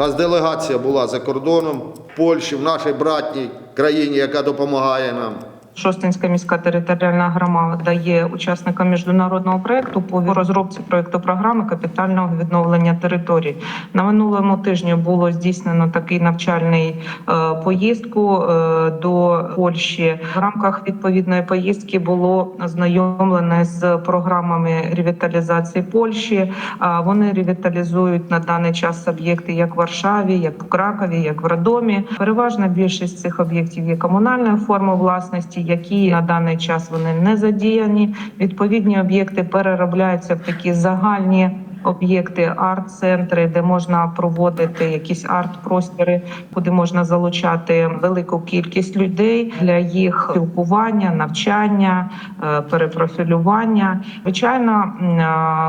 У нас делегація була за кордоном в Польщі, в нашій братній країні, яка допомагає нам. Шостинська міська територіальна громада є учасником міжнародного проекту по розробці проекту програми капітального відновлення територій. На минулому тижні було здійснено такий навчальний е, поїздку е, до Польщі. В рамках відповідної поїздки було ознайомлене з програмами ревіталізації Польщі. А Вони ревіталізують на даний час об'єкти як в Варшаві, як в Кракові, як в Радомі. Переважна більшість цих об'єктів є комунальної форми власності, які на даний час вони не задіяні. Відповідні об'єкти переробляються в такі загальні. Об'єкти, арт-центри, де можна проводити якісь арт-простори, куди можна залучати велику кількість людей для їх спілкування, навчання, е, перепрофілювання. Звичайно,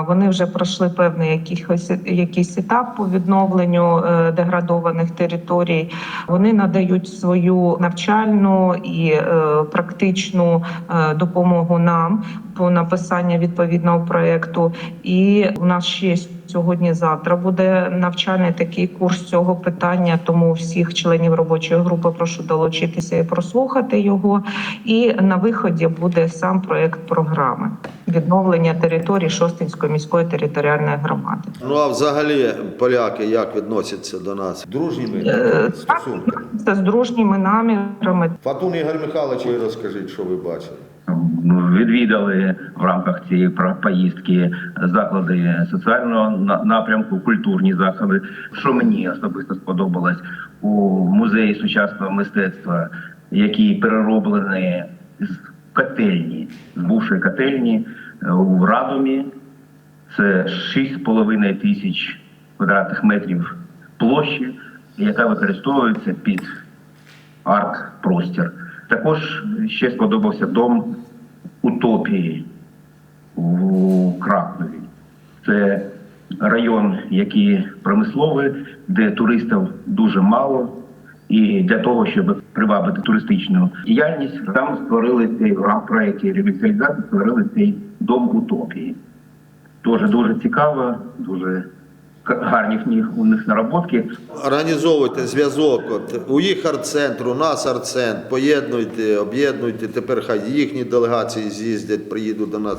вони вже пройшли певний якийсь, якийсь етап по відновленню е, деградованих територій. Вони надають свою навчальну і е, практичну е, допомогу нам по написанню відповідного проекту. І у нас ще сьогодні-завтра буде навчальний такий курс цього питання. Тому всіх членів робочої групи прошу долучитися і прослухати його. І на виході буде сам проект програми відновлення територій Шостинської міської територіальної громади. Ну а взагалі поляки як відносяться до нас? Дружніми Е, стосунками? З дружніми намірами. Фатун Ігор Михайлович, ви розкажіть, що ви бачили. Відвідали в рамках цієї поїздки заклади соціального напрямку, культурні заходи. Що мені особисто сподобалось у музеї сучасного мистецтва, які перероблені з котельні, з бувшої котельні е, у Радомі. Це 6,5 тисяч квадратних метрів площі, яка використовується під арт-простір. Також ще сподобався дом утопії у Кракові. Це район, який промисловий, де туристів дуже мало. І для того, щоб привабити туристичну діяльність, там створили цей в проєкті ревіталізації, створили цей дом утопії. Дуже дуже цікаво, дуже гарні в них у них наработки. Організовуйте зв'язок. У їх арт-центр, у нас арт-центр. Поєднуйте, об'єднуйте. Тепер хай їхні делегації з'їздять, приїдуть до нас.